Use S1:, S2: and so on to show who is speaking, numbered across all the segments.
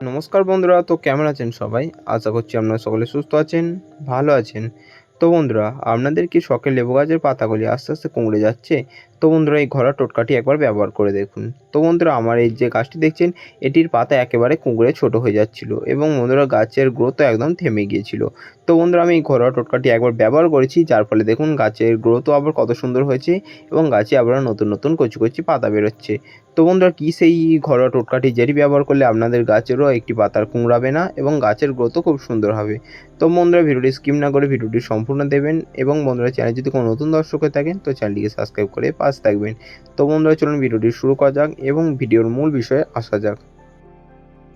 S1: নমস্কার বন্ধুরা তো কেমন আছেন সবাই? আশা করছি আপনারা সকলে সুস্থ আছেন ভালো আছেন। তো বন্ধুরা, আপনাদের কি শখের লেবু গাছের পাতাগুলি আস্তে আস্তে কুঁকড়ে যাচ্ছে? তো বন্ধুরা, এই ঘরোয়া টোটকাটি একবার ব্যবহার করে দেখুন। তো বন্ধুরা, আমার এই যে গাছটি দেখছেন, এটির পাতা একেবারে কুঁকড়ে ছোট হয়ে যাচ্ছিল এবং বন্ধুরা, গাছের গ্রোথও একদম থেমে গিয়েছিল। তো বন্ধুরা, আমি এই ঘরোয়া টোটকাটি একবার ব্যবহার করেছি, যার ফলে দেখুন, গাছের গ্রোথও আবার কত সুন্দর হয়েছে এবং গাছে আবার নতুন নতুন কচি কচি পাতা বেরোচ্ছে। তো বন্ধুরা, কী সেই ঘরোয়া টোটকাটি যেটি ব্যবহার করলে আপনাদের গাছেরও একটি পাতার কুঁকড়াবে না এবং গাছের গ্রোথও খুব সুন্দর হবে। তো বন্ধুরা, ভিডিওটি স্কিপ না করে ভিডিওটি সম্পূর্ণ দেবেন এবং বন্ধুরা চ্যানেল যদি কোনো নতুন দর্শক হয়ে থাকেন, তো চ্যানেলটিকে সাবস্ক্রাইব করে পাশ থাকবেন। তো বন্ধুরা, চলুন ভিডিওটি শুরু করা যাক এবং ভিডিওর মূল বিষয়ে আসা যাক।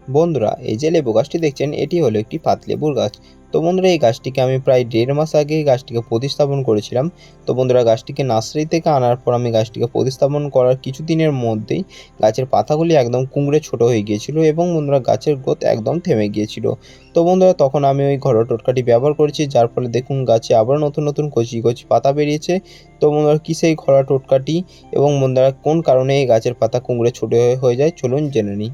S1: বন্ধুরা, এই যে লেবু গাছটি দেখছেন, এটি হলো একটি পাতলেবুর গাছ। তো বন্ধুরা, এই গাছটিকে আমি প্রায় দেড় মাস আগে গাছটিকে প্রতিস্থাপন করেছিলাম। তো বন্ধুরা, গাছটিকে নার্সারি থেকে আনার পর আমি গাছটিকে প্রতিস্থাপন করার কিছু দিনের মধ্যেই গাছের পাতাগুলি একদম কুঁকড়ে ছোট হয়ে গিয়েছিল এবং বন্ধুরা, গাছের গ্রোথ একদম থেমে গিয়েছিল। তো বন্ধুরা, তখন আমি ওই ঘরোয়া টোটকাটি ব্যবহার করেছি, যার ফলে দেখুন গাছে আবার নতুন নতুন কচি কচি পাতা বেরিয়েছে। তো বন্ধুরা, কী সেই ঘরোয়া টোটকাটি এবং বন্ধুরা, কোন কারণে এই গাছের পাতা কুঁকড়ে ছোট হয়ে যায়, চলুন জেনে নিই।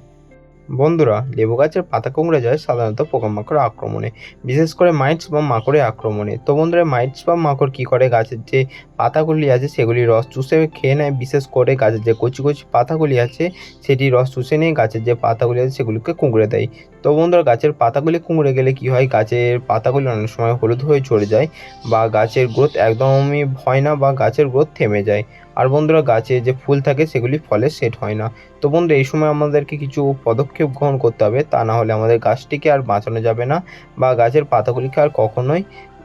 S1: বন্ধুরা লেবু গাছের পাতা কুঁকড়ে যায় সাধারণত পোকামাকড় আক্রমণে, বিশেষ করে মাইটস বা মাকড়ের আক্রমণে। তো বন্ধুরা, মাইটস বা মাকড় কী করে? গাছের যে পাতাগুলি আছে, সেগুলি রস চুষে খেয়ে নেয়। বিশেষ করে গাছের যে কচি কচি পাতাগুলি আছে, সেটি রস চুষে নিয়ে গাছের যে পাতাগুলি আছে, সেগুলিকে কুঁকড়ে দেয়। তো বন্ধুরা, গাছের পাতাগুলি কুঁকড়ে গেলে কি হয়? গাছের পাতাগুলি অনেক সময় হলুদ হয়ে ঝরে যায় বা গাছের গ্রোথ একদমই হয় না বা গাছের গ্রোথ থেমে যায়। আর বন্ধুরা গাছে যে ফুল থাকে সেগুলি ফলে সেট হয় না। তো বন্ধু, এই সময় আমাদেরকে কিছু পদক্ষেপ গ্রহণ করতে হবে, তা না হলে আমাদের গাছটিকে আর বাঁচানো যাবে না বা গাছের পাতাগুলিকে আর কখনোই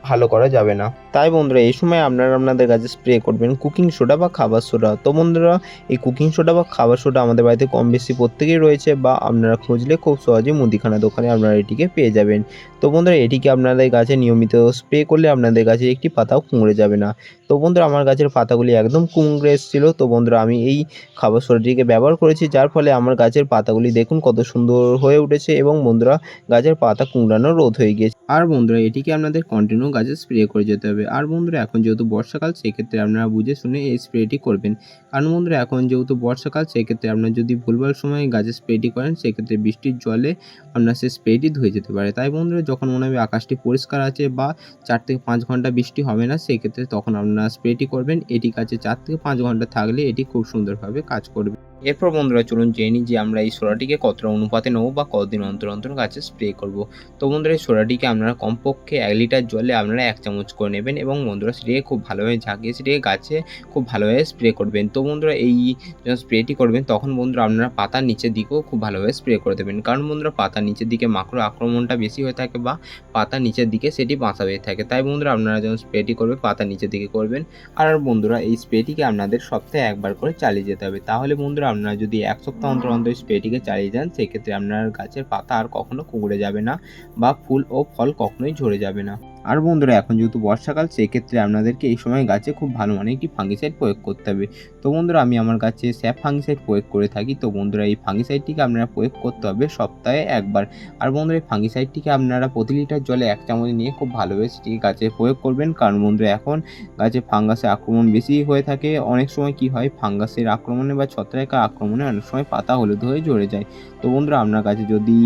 S1: ভালো করা যাবে না। তাই বন্ধুরা, এই সময় আপনারা আপনাদের গাছে স্প্রে করবেন কুকিং সোডা বা খাবার সোডা তো বন্ধুরা, এই কুকিং সোডা বা খাবার সোডা আমাদের বাড়িতে কম বেশি প্রত্যেকেই রয়েছে বা আপনারা খুঁজলে খুব সহজে মুদিখানা দোকানে আপনারা এটিকে পেয়ে যাবেন। তো বন্ধুরা, এটিকে আপনাদের গাছে নিয়মিত স্প্রে করলে আপনাদের গাছে একটি পাতাও কুঁকড়ে যাবে না। তো বন্ধুরা, আমার গাছের পাতাগুলি একদম কুঁকড়ে এসেছিল। তো বন্ধুরা, আমি এই খাবার সোডাটিকে ব্যবহার করেছি, যার ফলে আমার গাছের পাতাগুলি দেখুন কত সুন্দর হয়ে উঠেছে এবং বন্ধুরা, গাছের পাতা কুঁকড়ানো রোধ হয়ে গিয়েছে। আর বন্ধুরা, এটিকে আপনাদের কন্টিনিউ গাছে স্প্রে করে যেতে হবে। আর বন্ধুরা, এখন যেহেতু বর্ষাকাল, সেক্ষেত্রে আপনারা বুঝে শুনে এই স্প্রেটি করবেন। কারণ বন্ধুরা, এখন যেহেতু বর্ষাকাল, সেক্ষেত্রে আপনারা যদি ভুলভাল সময়ে গাছে স্প্রেটি করেন, সেক্ষেত্রে বৃষ্টির জলে আপনার সেই স্প্রেটি ধুয়ে যেতে পারে। তাই বন্ধুরা, যখন মনে হবে আকাশটি পরিষ্কার আছে বা চার থেকে পাঁচ ঘণ্টা বৃষ্টি হবে না, সেক্ষেত্রে তখন আপনারা স্প্রেটি করবেন। এটি কাছে চার থেকে পাঁচ ঘণ্টা থাকলে এটি খুব সুন্দরভাবে কাজ করবে। এরপর বন্ধুরা চলুন জেনে নিই যে আমরা এই সোডাটিকে কতটা অনুপাতে নেব বা কতদিন অন্তর অন্তর গাছে স্প্রে করব। তো বন্ধুরা এই সোডাটিকে আপনারা কমপক্ষে এক লিটার জলে আপনারা এক চামচ করে নেবেন এবং বন্ধুরা সেটিকে খুব ভালোভাবে ঝাঁকিয়ে সেটিকে গাছে খুব ভালোভাবে স্প্রে করবেন। তো বন্ধুরা এই যখন স্প্রেটি করবেন, তখন বন্ধুরা আপনারা পাতার নিচের দিকেও খুব ভালোভাবে স্প্রে করে দেবেন। কারণ বন্ধুরা পাতার নিচের দিকে মাকড় আক্রমণটা বেশি হয়ে থাকে বা পাতার নিচের দিকে সেটি বাঁচা হয়ে থাকে। তাই বন্ধুরা আপনারা যখন স্প্রেটি করবে পাতার নিচের দিকে করবেন। আর বন্ধুরা এই স্প্রেটিকে আপনাদের সপ্তাহে একবার করে চালিয়ে যেতে হবে। তাহলে বন্ধুরা আপনারা যদি এক সপ্তাহ অন্তর অন্তর স্প্রেটিকে চালিয়ে যান সেক্ষেত্রে আপনার গাছের পাতা আর কখনো কুঁকড়ে যাবে না বা ফুল ও ফল কখনোই ঝরে যাবে না। আর বন্ধুরা, এখন যেহেতু বর্ষাকাল, সেক্ষেত্রে আপনাদেরকে এই সময় গাছে খুব ভালো মানে একটি ফাঙ্গিসাইড প্রয়োগ করতে হবে। তো বন্ধুরা, আমি আমার গাছে স্যাপ ফাঙ্গিসাইড প্রয়োগ করে থাকি। তো বন্ধুরা, এই ফাঙ্গিসাইডটিকে আপনারা প্রয়োগ করতে হবে সপ্তাহে একবার। আর বন্ধুরা, এই ফাঙ্গিসাইডটিকে আপনারা প্রতি লিটার জলে এক চামচ নিয়ে খুব ভালোভাবে সেটিকে গাছে প্রয়োগ করবেন। কারণ বন্ধুরা, এখন গাছে ফাঙ্গাসের আক্রমণ বেশি হয়ে থাকে। অনেক সময় কি হয় ফাঙ্গাসের আক্রমণে বা ছত্রাকের আক্রমণে অনেক সময় পাতা হলুদ হয়ে ঝরে যায়। তো বন্ধুরা, আপনার কাছে যদি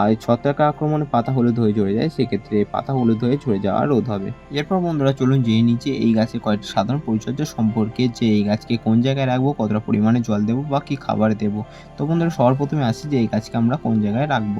S1: আর ছত্রাকের আক্রমণে পাতা হলুদ হয়ে ঝরে যায়, সেক্ষেত্রে পাতা হলুদ হয়ে ঝরে যাওয়া রোধ হবে। এরপর বন্ধুরা চলুন জেনে নিচে এই গাছের কয়েকটি সাধারণ পরিচর্যা সম্পর্কে যে এই গাছকে কোন জায়গায় রাখব, কতটা পরিমাণে জল দেবো বা কী খাবার দেবো। তো বন্ধুরা সবার প্রথমে আসি যে এই গাছকে আমরা কোন জায়গায় রাখব।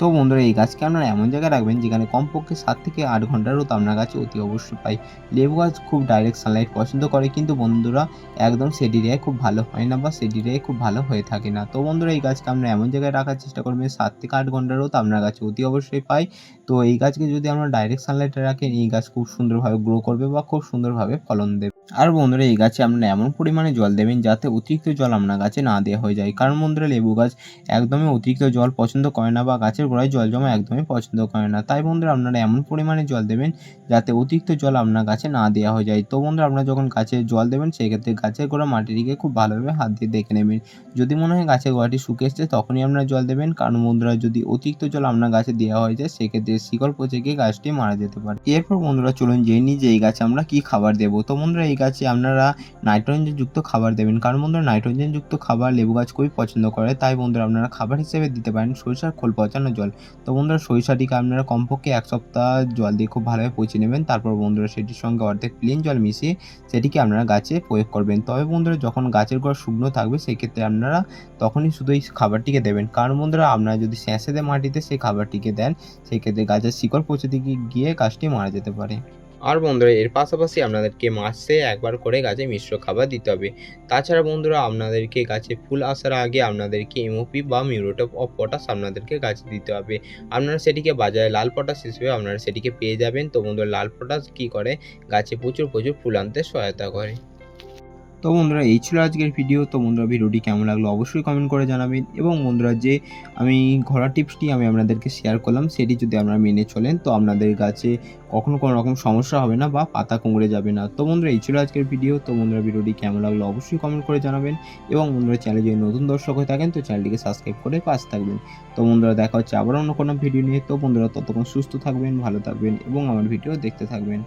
S1: তো বন্ধুরা, এই গাছকে আপনারা এমন জায়গায় রাখবেন যেখানে কমপক্ষে সাত থেকে আট ঘণ্টার রোদ আপনার গাছে অতি অবশ্যই পাই লেবু গাছ খুব ডাইরেক্ট সানলাইট পছন্দ করে, কিন্তু বন্ধুরা, একদম সেডিরিয়ায় খুব ভালো হয় না বা সেডিরিয়ায় খুব ভালো হয়ে থাকে না। তো বন্ধুরা, এই গাছকে আমরা এমন জায়গায় রাখার চেষ্টা করবেন, সাত থেকে আট ঘণ্টার রোদ আপনার গাছে অতি অবশ্যই পাই তো এই গাছকে যদি আমরা ডাইরেক্ট সানলাইটে রাখেন, এই গাছ খুব সুন্দরভাবে গ্রো করবে বা খুব সুন্দরভাবে ফলন দেবে। আর বন্ধুরা, এই গাছে আপনারা এমন পরিমাণে জল দেবেন যাতে অতিরিক্ত জল আপনার গাছে না দেওয়া হয়ে যায়। কারণ বন্ধুরা, লেবু গাছ একদমই অতিরিক্ত জল পছন্দ করে না বা গাছের গোড়ায় জল জমা একদমই পছন্দ করে না। তাই বন্ধুরা, আপনারা এমন পরিমাণে জল দেবেন যাতে অতিরিক্ত জল আপনার গাছে না দেওয়া হয়ে যায়। তো বন্ধুরা, আপনারা যখন গাছে জল দেবেন, সেক্ষেত্রে গাছের গোড়া মাটিটিকে খুব ভালোভাবে হাত দিয়ে দেখে নেবেন। যদি মনে হয় গাছের গোড়াটি শুকিয়ে এসছে, তখনই আপনারা জল দেবেন। কারণ বন্ধুরা, যদি অতিরিক্ত জল আপনার গাছে দেওয়া হয়ে যায়, সেক্ষেত্রে শিকড় পচে গিয়ে গাছটি মারা যেতে পারে। এরপর বন্ধুরা, চলুন জেনে নিই যে এই গাছে আমরা কি খাবার দেবো। তো বন্ধুরা, এই গাছে আপনারা নাইট্রোজেন যুক্ত খাবার দেবেন। কারণ বন্ধুরা নাইট্রোজেন যুক্ত খাবার লেবু গাছ খুবই পছন্দ করে, তাই বন্ধুরা আপনারা খাবার হিসেবে দিতে পারেন সরিষার খোল পচানো জল। তো বন্ধুরা সরিষাটিকে আপনারা কমপক্ষে এক সপ্তাহ জল দিয়ে খুব ভালোভাবে পচিয়ে নেবেন, তারপর বন্ধুরা সেটির সঙ্গে অর্ধেক প্লেন জল মিশিয়ে সেটিকে আপনারা গাছে প্রয়োগ করবেন। তবে বন্ধুরা, যখন গাছের গোড়া শুকনো থাকবে, সেক্ষেত্রে আপনারা তখনই শুধু এই খাবারটিকে দেবেন। কারণ বন্ধুরা, আপনারা যদি স্যাঁসেদে মাটিতে সেই খাবারটিকে দেন, সেক্ষেত্রে গাছের শিকড় পচে গিয়ে গাছটি মারা যেতে পারে। আর বন্ধুরা, এর পাশাপাশি আপনাদেরকে মাসে একবার করে গাছে মিশ্র খাবার দিতে হবে। তাছাড়া বন্ধুরা, আপনাদেরকে গাছে ফুল আসার আগে আপনাদেরকে এমওপি বা মিউরোটপ অফ পটাশ আপনাদেরকে গাছে দিতে হবে। আপনারা সেটিকে বাজারে লাল পটাশ হিসেবে আপনারা সেটিকে পেয়ে যাবেন। তো বন্ধুরা, লাল পটাশ কী করে? গাছে প্রচুর প্রচুর ফুল আনতে সহায়তা করে। তো বন্ধুরা, এই ছিল আজকের ভিডিও তো বন্ধুরা ভিডিওটি কেমন লাগল অবশ্যই কমেন্ট করে জানাবেন। এবং বন্ধুরা, যে আমি ঘোড়া টিপসটি আমি আপনাদেরকে শেয়ার করলাম, সেটি যদি আপনারা মেনে চলেন, তো আপনাদের গাছে কখনো কোনো রকম সমস্যা হবে না বা পাতা কুঁকড়ে যাবে না। তো বন্ধুরা, এই ছিল আজকের ভিডিও তো বন্ধুরা ভিডিওটি কেমন লাগল অবশ্যই কমেন্ট করে জানাবেন। এবং বন্ধুরা চ্যানেলে যদি নতুন দর্শক হয়ে থাকেন, তো চ্যানেলটিকে সাবস্ক্রাইব করে পাশ থাকবেন। তো বন্ধুরা, দেখা হচ্ছে আবার অন্য কোনো ভিডিও নিয়ে। তো বন্ধুরা, ততক্ষণ সুস্থ থাকবেন, ভালো থাকবেন, এবং আমার ভিডিও দেখতে থাকবেন।